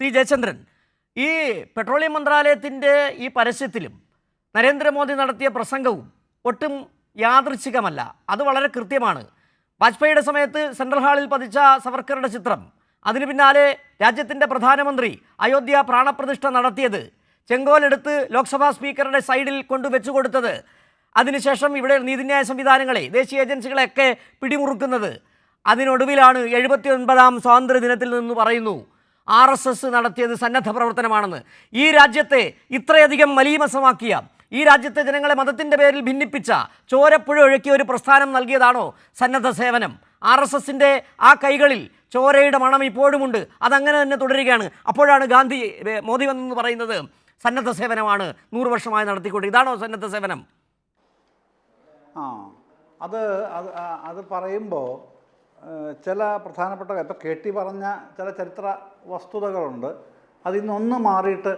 ശ്രീ ജയചന്ദ്രൻ ഈ പെട്രോളിയം മന്ത്രാലയത്തിന്റെ ഈ പരസ്യത്തിലും നരേന്ദ്രമോദി നടത്തിയ പ്രസംഗവും ഒട്ടും യാദൃച്ഛികമല്ല. അത് വളരെ കൃത്യമാണ്. വാജ്പേയിയുടെ സമയത്ത് സെൻട്രൽ ഹാളിൽ പതിച്ച സവർക്കറുടെ ചിത്രം അതിനു പിന്നാലെ രാജ്യത്തിന്റെ പ്രധാനമന്ത്രി അയോധ്യ പ്രാണപ്രതിഷ്ഠ നടത്തിയത് ചെങ്കോലെടുത്ത് ലോക്സഭാ സ്പീക്കറുടെ സൈഡിൽ കൊണ്ടുവച്ചു കൊടുത്തത് അതിനുശേഷം ഇവിടെ നീതിന്യായ സംവിധാനങ്ങളെ ദേശീയ ഏജൻസികളെയൊക്കെ പിടിമുറുക്കുന്നത്. അതിനൊടുവിലാണ് എഴുപത്തി ഒൻപതാം സ്വാതന്ത്ര്യ ദിനത്തിൽ നിന്ന് പറയുന്നു ആർ എസ് എസ് നടത്തിയത് സന്നദ്ധ പ്രവർത്തനമാണെന്ന്. ഈ രാജ്യത്തെ ഇത്രയധികം മലീമസമാക്കിയ ഈ രാജ്യത്തെ ജനങ്ങളെ മതത്തിന്റെ പേരിൽ ഭിന്നിപ്പിച്ച ചോരപ്പുഴ ഒഴുക്കിയ ഒരു പ്രസ്ഥാനം നൽകിയതാണോ സന്നദ്ധ സേവനം? ആർ എസ് എസിന്റെ ആ കൈകളിൽ ചോരയുടെ മണം ഇപ്പോഴുമുണ്ട്. അതങ്ങനെ തന്നെ തുടരുകയാണ്. അപ്പോഴാണ് ഗാന്ധി മോദി വന്നെന്ന് പറയുന്നത് സന്നദ്ധ സേവനമാണ് നൂറ് വർഷമായി നടത്തിക്കൊണ്ട് ഇതാണോ സന്നദ്ധ സേവനം? ആ അത് അത് പറയുമ്പോൾ ചില പ്രധാനപ്പെട്ട ഇപ്പം കെ ടി പറഞ്ഞ ചില ചരിത്ര വസ്തുതകളുണ്ട്. അതിന്നൊന്ന് മാറിയിട്ട്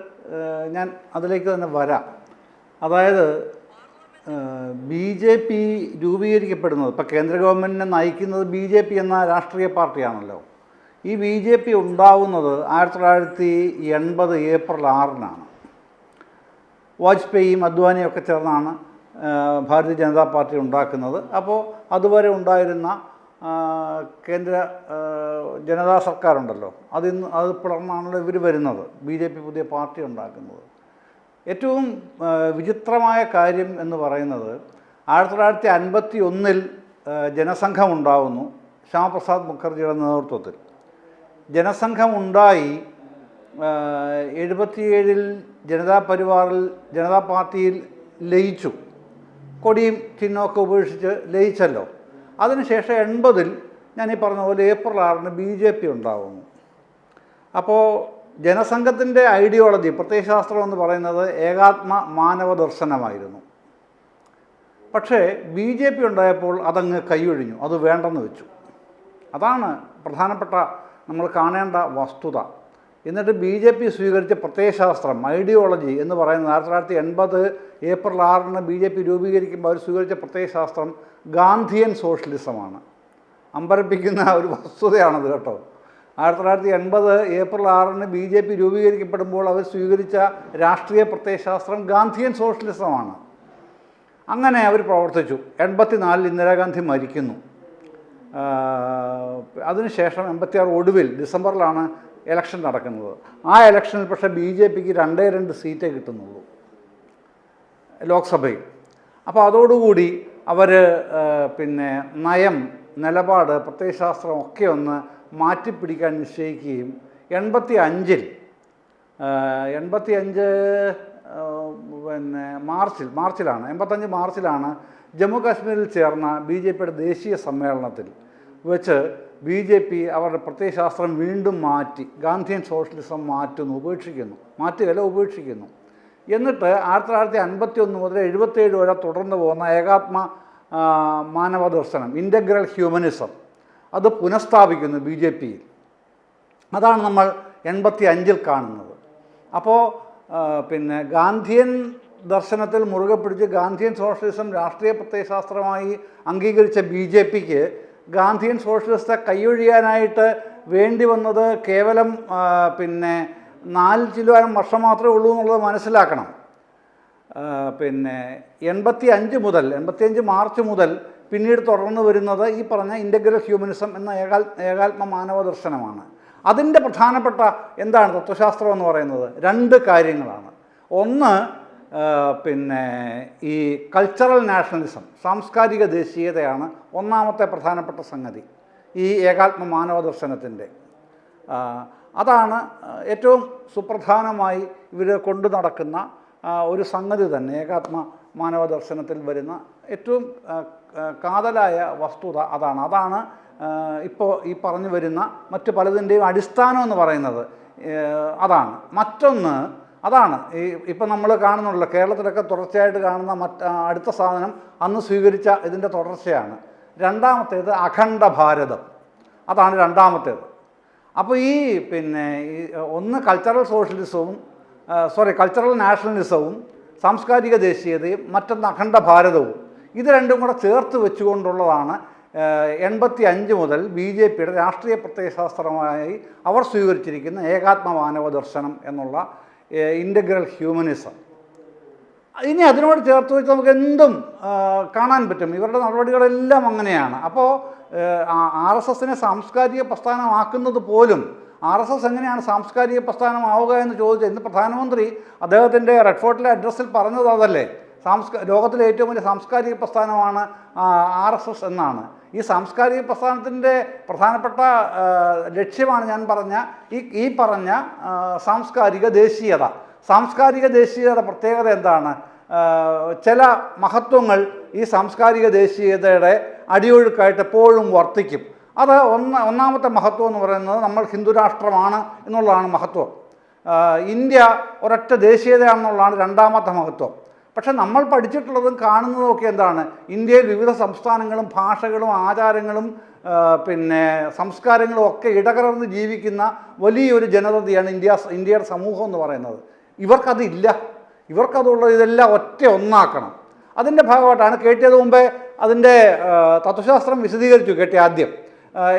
ഞാൻ അതിലേക്ക് തന്നെ വരാം. അതായത് ബി ജെ പി രൂപീകരിക്കപ്പെടുന്നത് ഇപ്പോൾ കേന്ദ്ര ഗവൺമെന്റിനെ നയിക്കുന്നത് ബി ജെ പി എന്ന രാഷ്ട്രീയ പാർട്ടിയാണല്ലോ. ഈ ബി ജെ പി ഉണ്ടാവുന്നത് ആയിരത്തി തൊള്ളായിരത്തി എൺപത് ഏപ്രിൽ ആറിനാണ്. വാജ്പേയിയും അദ്വാനിയും ഒക്കെ ചേർന്നാണ് ഭാരതീയ ജനതാ പാർട്ടി ഉണ്ടാക്കുന്നത്. അപ്പോൾ അതുവരെ ഉണ്ടായിരുന്ന കേന്ദ്ര ജനതാ സർക്കാരുണ്ടല്ലോ. അതിന്ന് അത് പിളർന്നാണല്ലോ ഇവർ വരുന്നത്. ബി ജെ പി പുതിയ പാർട്ടി ഉണ്ടാക്കുന്നത്. ഏറ്റവും വിചിത്രമായ കാര്യം എന്ന് പറയുന്നത് ആയിരത്തി തൊള്ളായിരത്തി അൻപത്തി ഒന്നിൽ ജനസംഘം ഉണ്ടാവുന്നു. ശ്യാമപ്രസാദ് മുഖർജിയുടെ നേതൃത്വത്തിൽ. ജനസംഘം ഉണ്ടായി എഴുപത്തിയേഴിൽ ജനതാ പരിവാറിൽ ജനതാ പാർട്ടിയിൽ ലയിച്ചു. കൊടിയും ചിഹ്നമൊക്കെ ഉപേക്ഷിച്ച് ലയിച്ചല്ലോ. അതിനുശേഷം എൺപതിൽ ഞാൻ ഈ പറഞ്ഞ പോലെ ഏപ്രിൽ ആറിന് ബി ജെ പി ഉണ്ടാവുന്നു. അപ്പോൾ ജനസംഘത്തിന്റെ ഐഡിയോളജി പ്രത്യയശാസ്ത്രം എന്ന് പറയുന്നത് ഏകാത്മ മാനവ ദർശനമായിരുന്നു. പക്ഷേ ബി ജെ പി ഉണ്ടായപ്പോൾ അതങ്ങ് കൈയൊഴിഞ്ഞു അത് വേണ്ടെന്ന് വെച്ചു. അതാണ് പ്രധാനപ്പെട്ട നമ്മൾ കാണേണ്ട വസ്തുത. എന്നിട്ട് ബി ജെ പി സ്വീകരിച്ച പ്രത്യയശാസ്ത്രം ഐഡിയോളജി എന്ന് പറയുന്നത് ആയിരത്തി തൊള്ളായിരത്തി എൺപത് ഏപ്രിൽ ആറിന് ബി ജെ പി രൂപീകരിക്കുമ്പോൾ അവർ സ്വീകരിച്ച പ്രത്യയശാസ്ത്രം ഗാന്ധിയൻ സോഷ്യലിസമാണ്. അമ്പരപ്പിക്കുന്ന ഒരു വസ്തുതയാണത് കേട്ടോ. ആയിരത്തി തൊള്ളായിരത്തി എൺപത് ഏപ്രിൽ ആറിന് ബി ജെ പി രൂപീകരിക്കപ്പെടുമ്പോൾ അവർ സ്വീകരിച്ച രാഷ്ട്രീയ പ്രത്യയശാസ്ത്രം ഗാന്ധിയൻ സോഷ്യലിസമാണ്. അങ്ങനെ അവർ പ്രവർത്തിച്ചു. എൺപത്തിനാലിൽ ഇന്ദിരാഗാന്ധി മരിക്കുന്നു. അതിനുശേഷം എൺപത്തിയാറ് ഒടുവിൽ ഡിസംബറിലാണ് ഇലക്ഷൻ നടക്കുന്നത്. ആ ഇലക്ഷനിൽ പക്ഷേ ബി ജെ പിക്ക് രണ്ടേ രണ്ട് സീറ്റേ കിട്ടുന്നുള്ളൂ. ലോക്സഭയിൽ. അപ്പോൾ അതോടുകൂടി അവർ പിന്നെ നയം നിലപാട് പ്രത്യയശാസ്ത്രം ഒക്കെ ഒന്ന് മാറ്റിപ്പിടിക്കാൻ നിശ്ചയിക്കുകയും എൺപത്തി അഞ്ചിൽ എൺപത്തി അഞ്ച് പിന്നെ മാർച്ചിൽ മാർച്ചിലാണ് എൺപത്തഞ്ച് മാർച്ചിലാണ് ജമ്മു കാശ്മീരിൽ ചേർന്ന ബി ജെ പിയുടെ ദേശീയ സമ്മേളനത്തിൽ വെച്ച് ബി ജെ പി അവരുടെ പ്രത്യയശാസ്ത്രം വീണ്ടും മാറ്റി ഗാന്ധിയൻ സോഷ്യലിസം മാറ്റുന്നു ഉപേക്ഷിക്കുന്നു മാറ്റുകയല്ല ഉപേക്ഷിക്കുന്നു. എന്നിട്ട് ആയിരത്തി തൊള്ളായിരത്തി അൻപത്തി ഒന്ന് മുതൽ എഴുപത്തേഴ് വരെ തുടർന്ന് പോകുന്ന ഏകാത്മ മാനവ ദർശനം ഇന്റഗ്രൽ ഹ്യൂമനിസം അത് പുനഃസ്ഥാപിക്കുന്നു ബി ജെ പിയിൽ അതാണ് നമ്മൾ എൺപത്തി അഞ്ചിൽ കാണുന്നത് അപ്പോൾ പിന്നെ ഗാന്ധിയൻ ദർശനത്തിൽ മുറുകെ പിടിച്ച് ഗാന്ധിയൻ സോഷ്യലിസം രാഷ്ട്രീയ പ്രത്യയശാസ്ത്രമായി അംഗീകരിച്ച ബി ജെ പിക്ക് ഗാന്ധിയൻ സോഷ്യലിസ്റ്റ് കൈയൊഴിയാനായിട്ട് വേണ്ടി വന്നത് കേവലം പിന്നെ നാല് ചില്ലുവാനും വർഷം മാത്രമേ ഉള്ളൂ എന്നുള്ളത് മനസ്സിലാക്കണം. പിന്നെ എൺപത്തി അഞ്ച് മുതൽ എൺപത്തിയഞ്ച് മാർച്ച് മുതൽ പിന്നീട് തുടർന്ന് വരുന്നത് ഈ പറഞ്ഞ ഇന്റഗ്രൽ ഹ്യൂമനിസം എന്ന ഏകാൽ ഏകാത്മ മാനവ ദർശനമാണ്. അതിന്റെ പ്രധാനപ്പെട്ട എന്താണ് തത്വശാസ്ത്രം എന്ന് പറയുന്നത്? രണ്ട് കാര്യങ്ങളാണ്. ഒന്ന് പിന്നെ ഈ കൾച്ചറൽ നാഷണലിസം സാംസ്കാരിക ദേശീയതയാണ് ഒന്നാമത്തെ പ്രധാനപ്പെട്ട സംഗതി. ഈ ഏകാത്മ മാനവ ദർശനത്തിന്റെ അതാണ് ഏറ്റവും സുപ്രധാനമായി ഇവർ കൊണ്ടു നടക്കുന്ന ഒരു സംഗതി തന്നെ. ഏകാത്മ മാനവ ദർശനത്തിൽ വരുന്ന ഏറ്റവും കാതലായ വസ്തുത അതാണ്. അതാണ് ഇപ്പോൾ ഈ പറഞ്ഞു വരുന്ന മറ്റു പലതിന്റെയും അടിസ്ഥാനം എന്ന് പറയുന്നത് അതാണ്. മറ്റൊന്ന് അതാണ്. ഈ ഇപ്പം നമ്മൾ കാണുന്നുള്ള കേരളത്തിലൊക്കെ തുടർച്ചയായിട്ട് കാണുന്ന മറ്റ് അടുത്ത സാധനം അന്ന് സ്വീകരിച്ച ഇതിന്റെ തുടർച്ചയാണ്. രണ്ടാമത്തേത് അഖണ്ഡ ഭാരതം. അതാണ് രണ്ടാമത്തേത്. അപ്പോൾ ഈ പിന്നെ ഈ ഒന്ന് കൾച്ചറൽ സോഷ്യലിസവും സോറി കൾച്ചറൽ നാഷണലിസവും സാംസ്കാരിക ദേശീയതയും മറ്റൊന്ന് അഖണ്ഡ ഭാരതവും. ഇത് രണ്ടും കൂടെ ചേർത്ത് വെച്ചുകൊണ്ടുള്ളതാണ് എൺപത്തി അഞ്ച് മുതൽ ബി ജെ പിയുടെ രാഷ്ട്രീയ പ്രത്യയശാസ്ത്രമായി അവർ സ്വീകരിച്ചിരിക്കുന്ന ഏകാത്മ മാനവ ദർശനം എന്നുള്ള ഇന്റഗ്രൽ ഹ്യൂമനിസം ഇനി അതിനോട് ചേർത്ത് വെച്ച് നമുക്ക് എന്തും കാണാൻ പറ്റും. ഇവരുടെ നടപടികളെല്ലാം അങ്ങനെയാണ്. അപ്പോൾ ആർ എസ് എസിനെ സാംസ്കാരിക പ്രസ്ഥാനമാക്കുന്നത് പോലും ആർ എസ് എസ് എങ്ങനെയാണ് സാംസ്കാരിക പ്രസ്ഥാനമാവുക എന്ന് ചോദിച്ചാൽ ഇന്ന് പ്രധാനമന്ത്രി അദ്ദേഹത്തിന്റെ റെഡ് ഫോർട്ടിലെ അഡ്രസ്സിൽ പറഞ്ഞത് അതല്ലേ? സാംസ്ക ലോകത്തിലെ ഏറ്റവും വലിയ സാംസ്കാരിക പ്രസ്ഥാനമാണ് ആർ എസ് എസ് എന്നാണ്. ഈ സാംസ്കാരിക പ്രസ്ഥാനത്തിന്റെ പ്രധാനപ്പെട്ട ലക്ഷ്യമാണ് ഞാൻ പറഞ്ഞ ഈ ഈ പറഞ്ഞ സാംസ്കാരിക ദേശീയത. സാംസ്കാരിക ദേശീയതയുടെ പ്രത്യേകത എന്താണ്? ചില മഹത്വങ്ങൾ ഈ സാംസ്കാരിക ദേശീയതയുടെ അടിയൊഴുക്കായിട്ട് എപ്പോഴും വർത്തിക്കും. അത് ഒന്ന് ഒന്നാമത്തെ മഹത്വം എന്ന് പറയുന്നത് നമ്മൾ ഹിന്ദുരാഷ്ട്രമാണ് എന്നുള്ളതാണ് മഹത്വം. ഇന്ത്യ ഒരൊറ്റ ദേശീയതയാണെന്നുള്ളതാണ് രണ്ടാമത്തെ മഹത്വം. പക്ഷെ നമ്മൾ പഠിച്ചിട്ടുള്ളതും കാണുന്നതും ഒക്കെ എന്താണ്? ഇന്ത്യയിൽ വിവിധ സംസ്ഥാനങ്ങളും ഭാഷകളും ആചാരങ്ങളും പിന്നെ സംസ്കാരങ്ങളും ഒക്കെ ഇടകലർന്ന് ജീവിക്കുന്ന വലിയൊരു ജനതയാണ് ഇന്ത്യ ഇന്ത്യയുടെ സമൂഹം എന്ന് പറയുന്നത്. ഇവർക്കതില്ല. ഇവർക്കതുള്ള ഇതെല്ലാം ഒറ്റ ഒന്നാക്കണം. അതിന്റെ ഭാഗമായിട്ടാണ് കേട്ടിയത് മുമ്പേ അതിന്റെ തത്വശാസ്ത്രം വിശദീകരിച്ചു കേട്ടി ആദ്യം.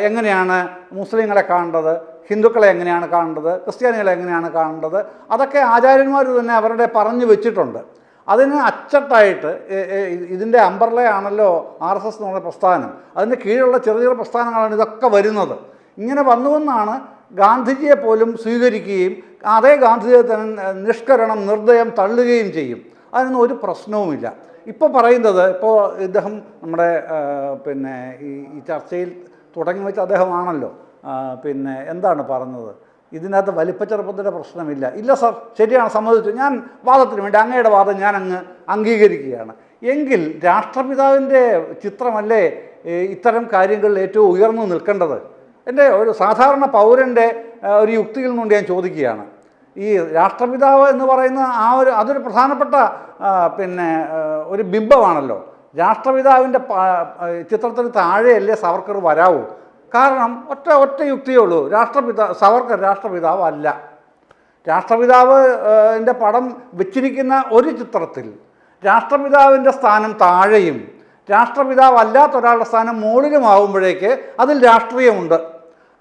എങ്ങനെയാണ് മുസ്ലിങ്ങളെ കാണേണ്ടത് ഹിന്ദുക്കളെ എങ്ങനെയാണ് കാണേണ്ടത് ക്രിസ്ത്യാനികളെ എങ്ങനെയാണ് കാണേണ്ടത് അതൊക്കെ ആചാര്യന്മാർ തന്നെ അവരുടെ പറഞ്ഞു വെച്ചിട്ടുണ്ട്. അതിന് അച്ചട്ടായിട്ട് ഇതിന്റെ അമ്പർലയാണല്ലോ ആർ എസ് എസ് എന്ന് പറഞ്ഞ പ്രസ്ഥാനം. അതിന്റെ കീഴിലുള്ള ചെറിയ ചെറിയ പ്രസ്ഥാനങ്ങളാണ് ഇതൊക്കെ വരുന്നത്. ഇങ്ങനെ വന്നുവെന്നാണ് ഗാന്ധിജിയെ പോലും സ്വീകരിക്കുകയും അതേ ഗാന്ധിജിയെ തന്നെ നിഷ്കരണം നിർദ്ദയം തള്ളുകയും ചെയ്യും. അതിനൊന്നും ഒരു പ്രശ്നവുമില്ല. ഇപ്പോൾ പറയുന്നത് ഇപ്പോൾ ഇദ്ദേഹം നമ്മുടെ പിന്നെ ഈ ചർച്ചയിൽ തുടങ്ങി വെച്ച അദ്ദേഹമാണല്ലോ. പിന്നെ എന്താണ് പറഞ്ഞത്? ഇതിനകത്ത് വലിപ്പച്ചെറുപ്പത്തിന്റെ പ്രശ്നമില്ല. ഇല്ല സാർ. ശരിയാണ് സമ്മതിച്ചു. ഞാൻ വാദത്തിന് വേണ്ടി അങ്ങയുടെ വാദം ഞാൻ അങ്ങ് അംഗീകരിക്കുകയാണ്. എങ്കിൽ രാഷ്ട്രപിതാവിന്റെ ചിത്രമല്ലേ ഇത്തരം കാര്യങ്ങളിൽ ഏറ്റവും ഉയർന്നു നിൽക്കേണ്ടത്? എന്റെ ഒരു സാധാരണ പൗരന്റെ ഒരു യുക്തിയിൽ നിന്നുകൊണ്ട് ഞാൻ ചോദിക്കുകയാണ്. ഈ രാഷ്ട്രപിതാവ് എന്ന് പറയുന്ന ആ ഒരു അതൊരു പ്രധാനപ്പെട്ട പിന്നെ ഒരു ബിംബമാണല്ലോ. രാഷ്ട്രപിതാവിന്റെ ചിത്രത്തിന് താഴെയല്ലേ സവർക്കർ വരാവൂ? കാരണം ഒറ്റ ഒറ്റ യുക്തിയേ ഉള്ളൂ. രാഷ്ട്രപിതാ സവർക്കർ രാഷ്ട്രപിതാവ് അല്ല രാഷ്ട്രപിതാവ് എന്റെ പടം വെച്ചിരിക്കുന്ന ഒരു ചിത്രത്തിൽ രാഷ്ട്രപിതാവിന്റെ സ്ഥാനം താഴെയും രാഷ്ട്രപിതാവ് അല്ലാത്ത ഒരാളുടെ സ്ഥാനം മുകളിലുമാകുമ്പോഴേക്ക് അതിൽ രാഷ്ട്രീയമുണ്ട്.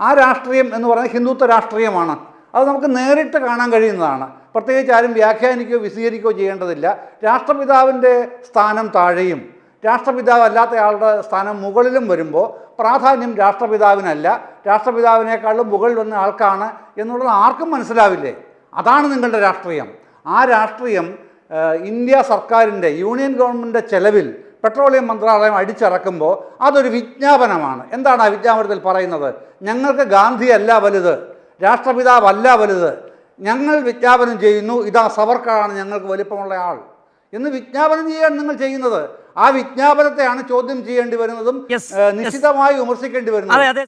ആ രാഷ്ട്രീയം എന്ന് പറയുന്നത് ഹിന്ദുത്വ രാഷ്ട്രീയമാണ്. അത് നമുക്ക് നേരിട്ട് കാണാൻ കഴിയുന്നതാണ്. പ്രത്യേകിച്ച് ആരും വ്യാഖ്യാനിക്കുകയോ വിശദീകരിക്കുകയോ ചെയ്യേണ്ടതില്ല. രാഷ്ട്രപിതാവിന്റെ സ്ഥാനം താഴെയും രാഷ്ട്രപിതാവ് അല്ലാത്തയാളുടെ സ്ഥാനം മുകളിലും വരുമ്പോൾ പ്രാധാന്യം രാഷ്ട്രപിതാവിനല്ല. രാഷ്ട്രപിതാവിനേക്കാളും മുകളിൽ വന്ന ആൾക്കാണ് എന്നുള്ളത് ആർക്കും മനസ്സിലാവില്ലേ? അതാണ് നിങ്ങളുടെ രാഷ്ട്രീയം. ആ രാഷ്ട്രീയം ഇന്ത്യ സർക്കാരിന്റെ യൂണിയൻ ഗവൺമെന്റിന്റെ ചെലവിൽ പെട്രോളിയം മന്ത്രാലയം അടിച്ചിറക്കുമ്പോൾ അതൊരു വിജ്ഞാപനമാണ്. എന്താണ് ആ വിജ്ഞാപനത്തിൽ പറയുന്നത്? ഞങ്ങൾക്ക് ഗാന്ധിയല്ല വലുത് രാഷ്ട്രപിതാവല്ല വലുത്. ഞങ്ങൾ വിജ്ഞാപനം ചെയ്യുന്നു ഇതാ സവർക്കാണ് ഞങ്ങൾക്ക് വലിപ്പമുള്ള ആൾ. എന്ന് വിജ്ഞാപനം ചെയ്യാൻ നിങ്ങൾ ചെയ്യുന്നത്? ആ വിജ്ഞാപനത്തെയാണ് ചോദ്യം ചെയ്യേണ്ടി വരുന്നതും നിശ്ചിതമായി വിമർശിക്കേണ്ടി വരുന്നതും.